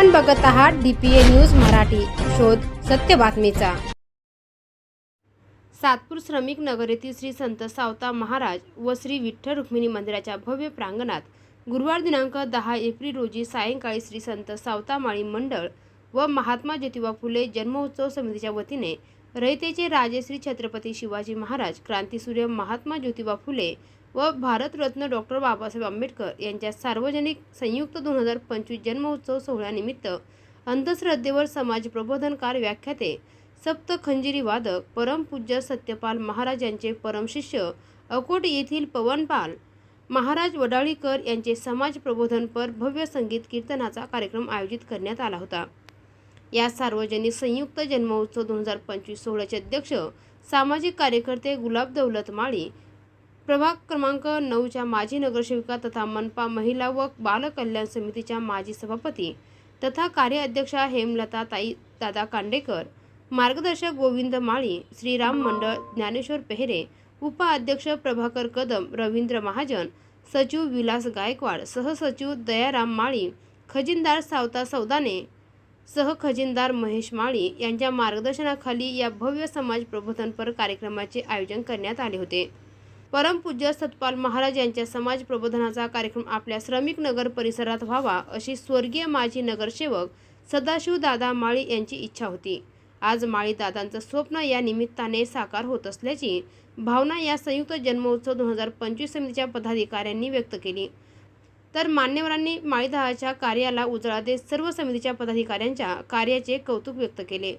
आपण बघत आहात डीपीए न्यूज मराठी. शोध सत्य बातमीचा. सातपूर श्रमिक नगर येथील श्री संत सावता महाराज व श्री विठ्ठल रुक्मिणी मंदिराच्या भव्य प्रांगणात गुरुवार दिनांक दहा एप्रिल रोजी सायंकाळी श्री संत सावता माळी मंडळ व महात्मा ज्योतिबा फुले जन्मोत्सव समितीच्या वतीने रयतेचे राजे श्री छत्रपती शिवाजी महाराज क्रांतीसूर्य महात्मा ज्योतिबा फुले व भारतरत्न डॉक्टर बाबासाहेब आंबेडकर यांच्या सार्वजनिक संयुक्त दोन हजार पंचवीस जन्मोत्सव सोहळ्यानिमित्त अंधश्रद्धेवर समाज प्रबोधनकार व्याख्याते सप्त खंजिरी वादक परमपूज्य सत्यपाल महाराज यांचे परमशिष्य अकोट येथील पवनपाल महाराज वडाळीकर यांचे समाज प्रबोधनपर भव्य संगीत कीर्तनाचा कार्यक्रम आयोजित करण्यात आला होता. या सार्वजनिक संयुक्त जन्मोत्सव दोन हजार पंचवीस सोहळ्याचे अध्यक्ष सामाजिक कार्यकर्ते गुलाब दौलत माळी प्रभाग क्रमांक नऊच्या माजी नगरसेविका तथा मनपा महिला व बालकल्याण समितीच्या माजी सभापती तथा कार्याध्यक्षा हेमलता ताई दादा कांडेकर मार्गदर्शक गोविंद माळी श्रीराम मंडळ ज्ञानेश्वर पेहरे उपाध्यक्ष प्रभाकर कदम रवींद्र महाजन सचिव विलास गायकवाड सहसचिव दयाराम माळी खजिनदार सावता सौदाने सहखजिनदार महेश माळी यांच्या मार्गदर्शनाखाली या भव्य समाज प्रबोधनपर कार्यक्रमाचे आयोजन करण्यात आले होते. परमपूज्य सतपाल महाराज यांच्या समाज प्रबोधनाचा कार्यक्रम आपल्या श्रमिक नगर परिसरात व्हावा अशी स्वर्गीय माजी नगरसेवक सदाशिव दादा माळी यांची इच्छा होती. आज माळी दादांचं स्वप्न या निमित्ताने साकार होत असल्याची भावना या संयुक्त जन्मोत्सव दोन हजार पंचवीस समितीच्या पदाधिकाऱ्यांनी व्यक्त केली. तर मान्यवरांनी माळीदाच्या कार्याला उजाळा देत सर्व समितीच्या पदाधिकाऱ्यांच्या कार्याचे कौतुक व्यक्त केले.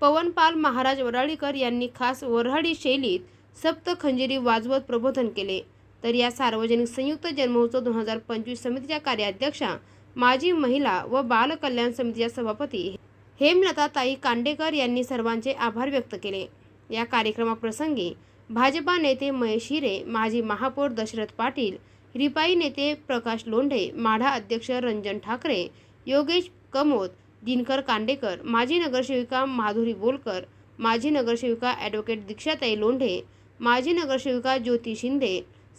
पवनपाल महाराज वराळीकर यांनी खास वऱ्हाडी शैलीत सप्त खंजिरी वाजवत प्रबोधन केले. तर या सार्वजनिक संयुक्त जन्मोत्सव दोन हजार पंचवीस समितीच्या कार्याध्यक्षा माजी महिला व बाल कल्याण समितीच्या सभापती हेमलता ताई कांडेकर यांनी सर्वांचे आभार व्यक्त केले. या कार्यक्रमाप्रसंगी भाजपा नेते महेश हिरे माजी महापौर दशरथ पाटील रिपाई नेते प्रकाश लोंढे माढा अध्यक्ष रंजन ठाकरे योगेश कमोद दिनकर कांडेकर माजी नगरसेविका माधुरी बोलकर माजी नगरसेविका ॲडव्होकेट दीक्षाताई लोंढे माजी नगरसेविका ज्योती शिंदे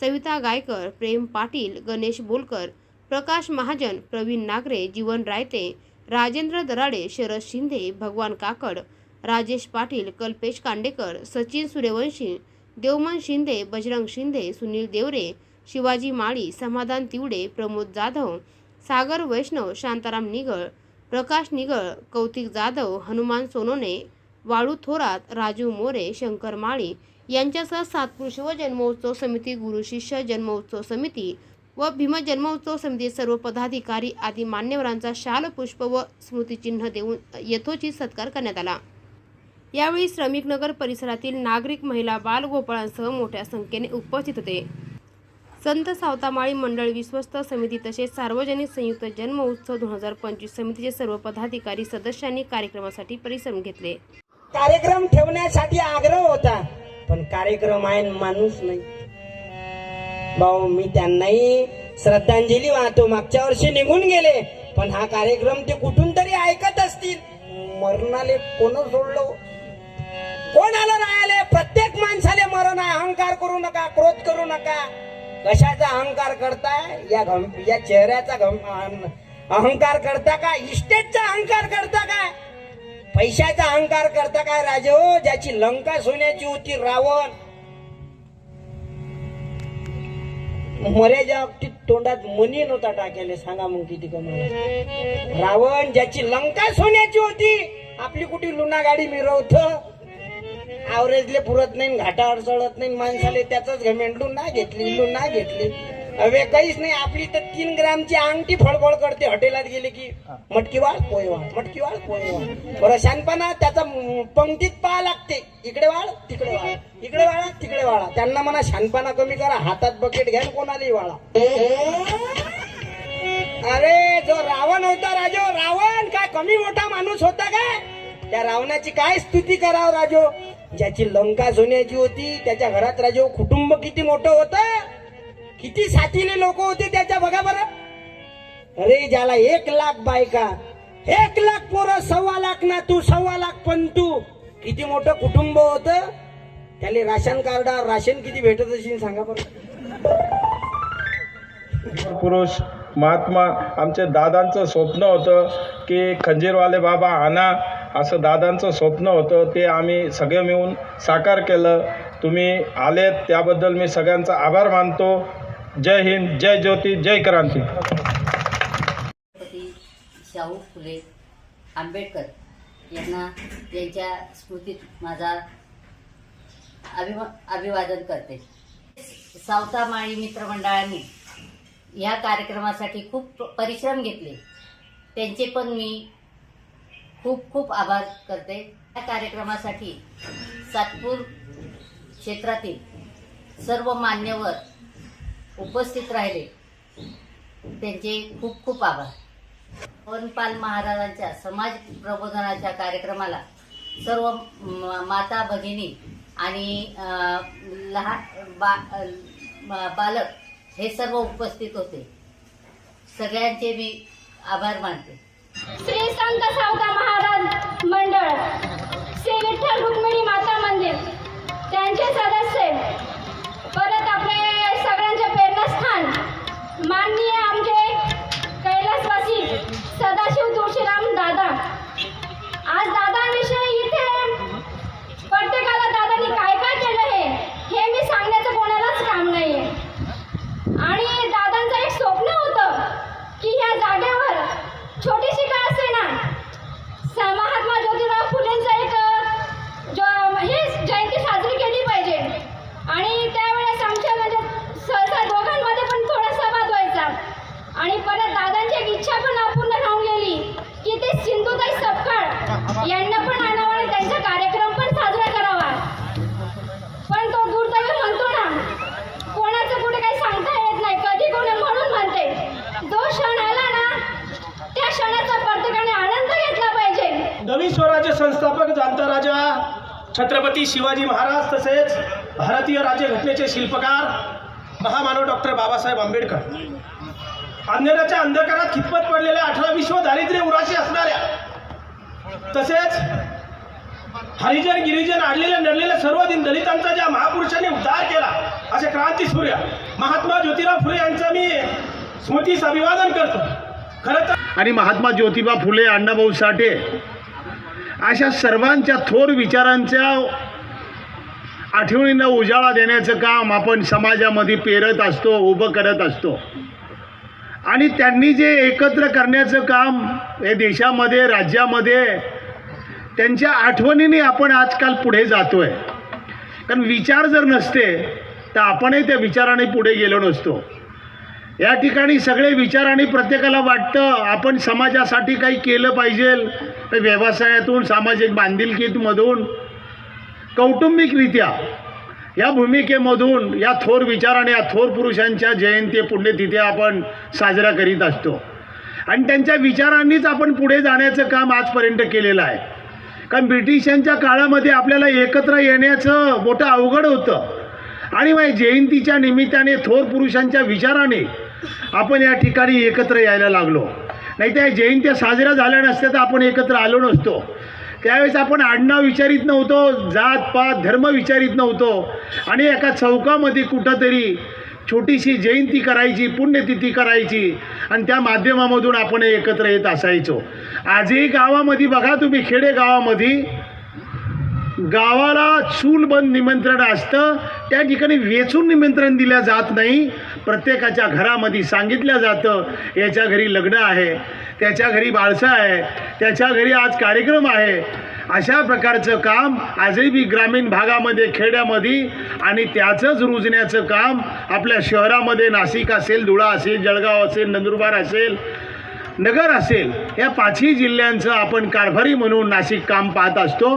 सविता गायकर प्रेम पाटील गणेश बोलकर प्रकाश महाजन प्रवीण नागरे जीवन रायते राजेंद्र दराडे शरद शिंदे भगवान काकड राजेश पाटील कल्पेश कांडेकर सचिन सूर्यवंशी देवमन शिंदे बजरंग शिंदे सुनील देवरे शिवाजी माळी समाधान तिवडे प्रमोद जाधव सागर वैष्णव शांताराम निगळ प्रकाश निगळ कौतिक जाधव हनुमान सोनोने वाळू थोरात राजू मोरे शंकर माळी यांच्यासह सातपुरुष व जन्मोत्सव समिती गुरु शिष्य जन्मोत्सव समिती व भीम जन्मोत्सव समिती सर्व पदाधिकारी आदी मान्यवरांचा शाल पुष्प व स्मृतिचिन्ह देऊन यथोचित सत्कार करण्यात आला. यावेळी श्रमिक नगर परिसरातील नागरिक महिला बालगोपाळांसह मोठ्या संख्येने उपस्थित होते. संत सावतामाळी मंडळ विश्वस्त समिती तसेच सार्वजनिक संयुक्त जन्म उत्सव दोन हजार पंचवीस समितीचे सर्व पदाधिकारी सदस्यांनी कार्यक्रमासाठी परिश्रम घेतले. कार्यक्रम ठेवण्यासाठी आग्रह होता. पण कार्यक्रम आहे माणूस नाही. भाऊ मी त्यांनाही श्रद्धांजली वाहतो. मागच्या वर्षी निघून गेले पण हा कार्यक्रम ते कुठून तरी ऐकत असतील. मरणाले कोण सोडलो? कोण आलं राहिले? प्रत्येक माणसाले मरण आहे. अहंकार करू नका क्रोध करू नका. कशाचा अहंकार करताय? या गम या चेहऱ्याचा घम अहंकार करता का? इस्टेटचा अहंकार करता का? पैशाचा अहंकार करता काय राजे हो? ज्याची लंका सोन्याची होती रावण. मरेच्या बाबतीत तोंडात मनी नव्हता टाकेले सांगा मग किती कमाल रावण ज्याची लंका सोन्याची होती आपली कुठे लुना गाडी मिरवत? आवरेजले पुरत नाही घाटावर चढत नाही माणसाले त्याच घमेंडून ना घेतली लुना घेतली. अवे काहीच नाही. आपली तर तीन ग्रामची अंगठी फळफळ करते. हॉटेलात गेले की मटकी वाळ पोहे वाळ मटकी वाळ पोहे वाळ बरं शानपणा त्याचा पंक्तीत पाहा लागते. इकडे वाळ तिकडे वाळ इकडे वाळा तिकडे वाळा त्यांना म्हणा शानपणा कमी करा. हातात बकेट घ्या कोणालाही वाळा अरे जो रावण होता राजो रावण काय कमी मोठा माणूस होता काय त्या रावणाची काय स्तुती करावं राजो? ज्याची लंका सोन्याची होती त्याच्या घरात राजो कुटुंब किती मोठं होतं? किती साथीले लोक होते त्याच्या बघा बरं. अरे ज्याला एक लाख बायका एक लाख पोरं सव्वा लाख ना तू सव्वा लाख पण तू. किती मोठं कुटुंब होत. त्याला राशन कार्डावर राशन किती भेटत असेल सांगा बरं. पुरुष महात्मा आमच्या दादांचं स्वप्न होतं की खंजीरवाले बाबा आणा असं दादांचं स्वप्न होतं. ते आम्ही सगळे मिळून साकार केलं. तुम्ही आलेत त्याबद्दल मी सगळ्यांचा आभार मानतो. जय हिंद जय ज्योती जय क्रांती. छत्रपती शाहू फुले आंबेडकर यांना यांच्या स्मृतीत माझा अभिमा अभिवादन करते. सावतामाळी मित्रमंडळांनी ह्या कार्यक्रमासाठी खूप परिश्रम घेतले. त्यांचे पण मी खूप खूप आभार करते. या कार्यक्रमासाठी सातपूर क्षेत्रातील सर्व मान्यवर उपस्थित राहिले. त्यांचे खूप खूप आभार. पवनपाल महाराजांच्या समाज प्रबोधनाच्या कार्यक्रमाला सर्व म- माता भगिनी आणि लहान बा बालक हे सर्व उपस्थित होते. सगळ्यांचे मी आभार मानते. श्री संत सावता महाराज मंडळ श्री विठ्ठल रुक्मिणी माता मंदिर त्यांचे सदा सदाशिव तुळशीराम दादा आज दादांविषयी इथे प्रत्येकाला दादांनी काय काय केलं हे हे मी सांगण्याचं कोणालाच काम नाही आणि दादांचं एक स्वप्न होतं की ह्या जागेवर छोटीशी का असे ना स- महात्मा ज्योतिराव फुलेंचं एक अ, जो हे जयंती साजरी केली पाहिजे आणि त्यावेळेस आमच्या म्हणजे सहसा दोघांमध्ये पण थोडासा वाद व्हायचा आणि परत दादांची एक इच्छा पण अपूर्ण राहून गेली की ते सिंधुताई सपकाळ यांना पण आणावं आणि त्यांचा कार्यक्रम पण साजरा करावा पण तो दुर्दैव म्हणतो ना कोणाचं कुठे काही सांगता येत नाही कधी कोणी म्हणून म्हणते जो क्षण आला ना त्या क्षणाचा प्रत्येकाने आनंद घेतला पाहिजे नवी स्वराज्य संस्थापक जाणता राजा छत्रपती शिवाजी महाराज तसेच भारतीय राज्यघटनेचे शिल्पकार महामानव डॉक्टर बाबासाहेब आंबेडकर. अंधेराच्या अंधकारात खितपत पडलेल्या अठरा विश्व दारिद्र्य उराशी असणाऱ्या तसेच हरिजन गिरिजन आडलेल्या नडलेल्या सर्व दिन दलितांचा ज्या महापुरुषांनी उद्धार केला असे क्रांती सूर्य महात्मा ज्योतिराव फुले यांचा मी स्मृतीस अभिवादन करतो. खरं तर आणि महात्मा ज्योतिबा फुले अण्णाभाऊ साठे अशा सर्वांच्या थोर विचारांच्या आठवणींना उजाळा देण्याचं काम आपण समाजामध्ये पेरत असतो उभं करत असतो. आणि त्यांनी जे एकत्र करण्याचं काम हे देशामध्ये राज्यामध्ये त्यांच्या आठवणीने आपण आजकाल पुढे जातोय. कारण विचार जर नसते तर आपणही त्या विचाराने पुढे गेलो नसतो. या ठिकाणी सगळे विचार आणि प्रत्येकाला वाटतं आपण समाजासाठी काही केलं पाहिजे. व्यवसायातून सामाजिक बांधिलकीतमधून कौटुंबिकरित्या या भूमिकेमधून या थोर विचार आणि या थोर पुरुषांच्या जयंती पुण्यतिथी आपण साजरा करीत असतो. आणि त्यांच्या विचारांनीच आपण पुढे जाण्याचं काम आजपर्यंत केलेलं आहे. कारण ब्रिटिशांच्या काळामध्ये आपल्याला एकत्र येण्याचं मोठं अवघड होतं. आणि मग जयंतीच्या निमित्ताने थोर पुरुषांच्या विचाराने आपण या ठिकाणी एकत्र यायला लागलो. नाही त्या जयंत्या साजऱ्या झाल्या नसत्या तर आपण एकत्र आलो नसतो. त्यावेळेस आपण आडनाव विचारित नव्हतो जात पात धर्म विचारित नव्हतो. आणि एका चौकामध्ये कुठंतरी छोटीशी जयंती करायची पुण्यतिथी करायची आणि त्या माध्यमामधून आपण एकत्र येत असायचो. आजही गावामध्ये बघा तुम्ही खेडेगावामध्ये गावाला चूलबंद निमंत्रण असतं त्या ठिकाणी वेचून निमंत्रण दिलं जात नाही. प्रत्येकाच्या घरामध्ये सांगितलं जातं याच्या घरी लग्न आहे त्याच्या घरी बाळसा आहे त्याच्या घरी आज कार्यक्रम आहे. अशा प्रकारचं काम आजही बी ग्रामीण भागामध्ये खेड्यामध्ये आणि त्याचंच रुजण्याचं काम आपल्या शहरामध्ये नाशिक असेल धुळा असेल जळगाव असेल नंदुरबार असेल नगर असेल या पाचही जिल्ह्यांचं आपण कारभारी म्हणून नाशिक काम पाहत असतो.